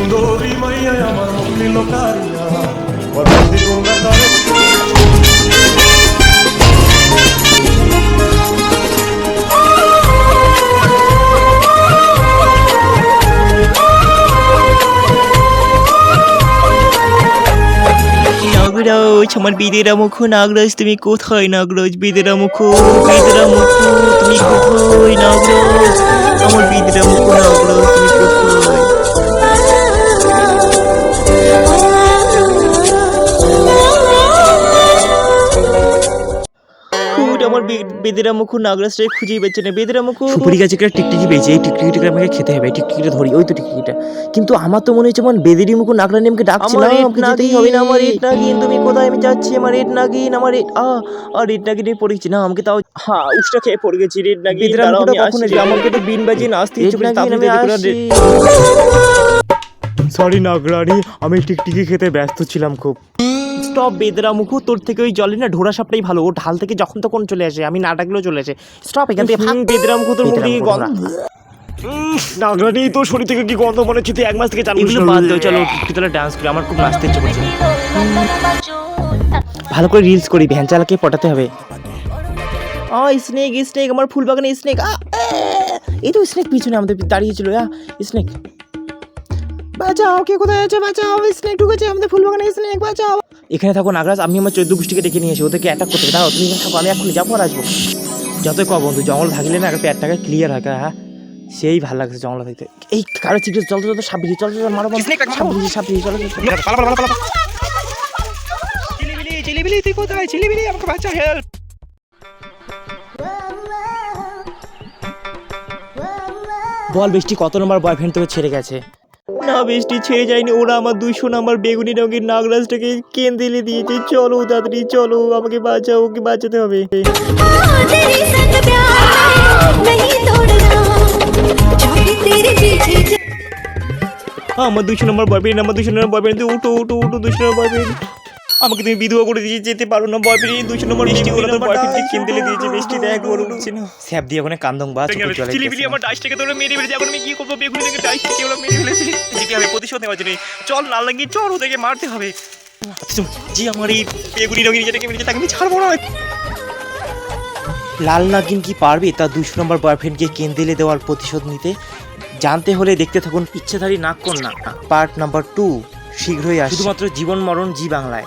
সুন্দরী মাইয়া আমার মন নিল কারিয়া বদন্তি গঙ্গা নাগরাজ, আমার বিদেরা মুখ, নাগরাজ, তুমি কোথায়? নাগরাজ, বিদেরা মুখ বিদেরা মুখ, তুমি কোথায়? আমার বে- বেদেরা মুখ নাগরাজটাই খুঁজেই পাচ্ছে না। বেদেরা মুখ সুপুরি গাছে একটা টিকটিকি পেয়েছে। এই টিকটিকিটাকে আমাকে খেতে হবে। টিকটিকিটা ধরি ওই তো টিকটিকিটা। কিন্তু আমার তো মনে হচ্ছে মন বেদেরি মুখ নাগরানি আমাকে ডাকছে না আমার আমাকে যেতেই হবে না আমার রেট নাগিন তুমি কোথায়? আমি যাচ্ছি আমার রেট নাগিন আমার রেট আ আর রেট নাগিন পড়ে গেছি। না আমাকে তাও হ্যাঁ উষ্টা খেয়ে পড়ে গেছি রেট নাগিন বেদেরা মুখটা কখন আসছি। এসে আমাকে তো বিন বাজিয়ে নাচতে ইচ্ছে আসছি। সরি নাগরানি আমি টিকটিকি খেতে ব্যস্ত ছিলাম খুব। স্টপ বেদরা মুখু তোর থেকে ওই জলে না ঢোড়া সাপটাই ভালো। ও ঢাল থেকে যখন তখন চলে আসে আমি না ডাকলেও চলে আসে। স্টপ এখান থেকে ভাগ বেদরা মুখু তোর মুখ দিয়ে গন্ধ। নাগরানি তোর শরীর থেকে কি গন্ধ মনে হচ্ছে? তুই এক মাস থেকে চালু এগুলো বাদ দাও চলো ডান্স করি আমার খুব নাচতে ইচ্ছে করছে। ভালো করে রিলস করি ভ্যান চালাকে পটাতে হবে। আ স্নেক স্নেক আমার ফুল বাগানে স্নেক আ এই তো স্নেক পিছনে আমাদের দাঁড়িয়েছিল আ স্নেক বাঁচাও কে কোথায় আছে? বাঁচাও স্নেক ঢুকেছে আমাদের ফুল বাগানে স্নেক বাঁচাও। এখানে থাকো নাগরাজ আমি আমার চোদ্দ গোষ্ঠীকে ডেকে নিয়ে এসে ওদেরকে অ্যাটাক করতে। দাঁড়াও তুমি থাকো আমি এখনই যাব আর আসব যতই ক বন্ধু জঙ্গল থাকলে না একটা পেটটাকে ক্লিয়ার হয় হ্যাঁ সেই ভালো লাগছে জঙ্গল থাকতে এই কারও চিকিৎসা চল চল সাপ চল চল মারো মারো সাপ সাপ চলো। বল বৃষ্টি কত নম্বর বয়ফ্রেন্ড তোকে ছেড়ে গেছে না, বৃষ্টি ছেড়ে যায়নি। ওরা আমার দুশো নাম্বার বেগুনি রঙের নাগরাজটাকে কেন্দ্রে দিয়েছে। চলো তাড়াতাড়ি, চলো, আমাকে বাঁচাও, ওকে বাঁচাতে হবে। আমার দুশো নম্বর বয়ফ্রেন্ড আমার দুশো নম্বর বয়ফ্রেন্ড উঠো উঠো উঠো দুশো নম্বর বয়ফ্রেন্ড আমাকে তুমি বিধবা করে দিয়ে যেতে পারো না বয়ফ্রেন্ড দুশো নম্বর বৃষ্টি ওরা তোর বয়ফ্রেন্ডকে কেন্দ্রে দিয়েছে বৃষ্টি দেখ ওর উঠছে না স্যাপ দিয়ে ওখানে কান্দং বা চোখে জলে চিলিবিলি আমার ডাইসটাকে তোরা মেরে ফেলেছে এখন আমি কি করব বেগুনি থেকে ডাইসটাকে ওরা মেরে ফেলেছে। যেতে হবে প্রতিশোধ নেওয়ার জন্য চল না লাগিয়ে চল ওদেরকে মারতে হবে। জি আমার এই বেগুনি রঙিনী যেটাকে মেরেছে তাকে আমি ছাড়বো না। লাল নাগিন কি পারবে তার দুশো নম্বর বয়ফ্রেন্ডকে কেন্দেলে দেওয়ার প্রতিশোধ নিতে? জানতে হলে দেখতে থাকুন ইচ্ছেধারী নাগ কন্যা পার্ট নাম্বার টু শীঘ্রই আসে শুধুমাত্র জীবন মরণ জি বাংলায়।